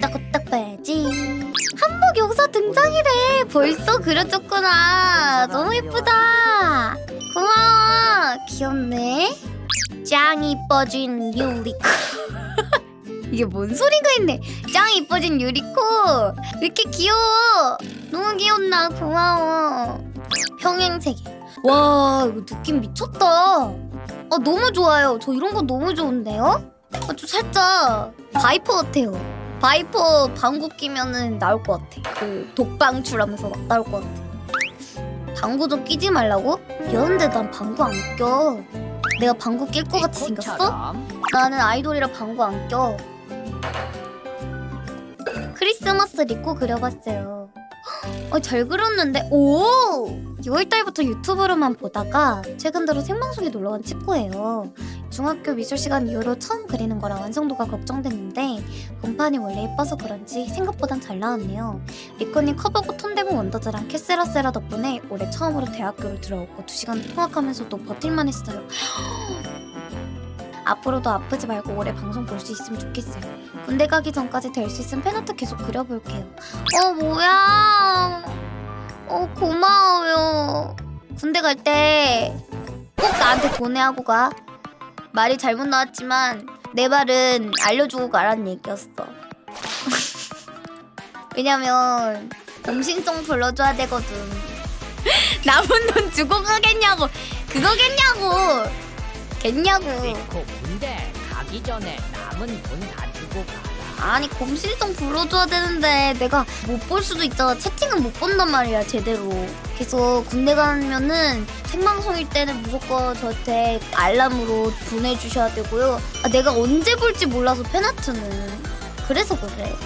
후딱후딱 봐야지. 한복 용사 등장이래. 벌써 그려줬구나. 너무 예쁘다. 고마워. 귀엽네. 짱 이뻐진 유리코. 이게 뭔 소리가 있네. 짱 이뻐진 유리코. 왜 이렇게 귀여워? 너무 귀엽나? 고마워. 평행세계. 와 이거 느낌 미쳤다. 아 너무 좋아요. 저 이런 거 너무 좋은데요? 아, 좀 살짝 바이퍼 같아요 바이퍼 방구 끼면은 나올 것 같아 그 독방출하면서 막 나올 것 같아 방구 좀 끼지 말라고? 미안한데 난 방구 안 껴. 내가 방구 낄 것 같이 생겼어? 나는 아이돌이라 방구 안 껴. 크리스마스 리코 그려봤어요. 어, 잘 그렸는데, 오! 6월달부터 유튜브로만 보다가 최근 들어 생방송에 놀러간 친구예요. 중학교 미술 시간 이후로 처음 그리는 거라 완성도가 걱정됐는데 본판이 원래 예뻐서 그런지 생각보단 잘 나왔네요. 리코님 커버고 톤데모 원더즈랑 캐세라세라 덕분에 올해 처음으로 대학교를 들어오고 2시간 통학하면서도 버틸만 했어요. 앞으로도 아프지 말고 올해 방송 볼 수 있으면 좋겠어요. 군대 가기 전까지 될 수 있으면 팬아트 계속 그려볼게요. 어 뭐야? 어 고마워요. 군대 갈 때 꼭 나한테 보내하고 가. 말이 잘못 나왔지만 내 말은 알려주고 가라는 얘기였어. 왜냐면 음식성 불러줘야 되거든. 남은 돈 주고 가겠냐고. 그거겠냐고. 겠냐고. 군대 가기 전에 남은 돈 다 주고 가라 아니 검실성 불러줘야 되는데 내가 못 볼 수도 있잖아. 채팅은 못 본단 말이야 제대로. 그래서 군대 가면은 생방송일 때는 무조건 저한테 알람으로 보내주셔야 되고요. 아, 내가 언제 볼지 몰라서 팬아트는. 그래서 그래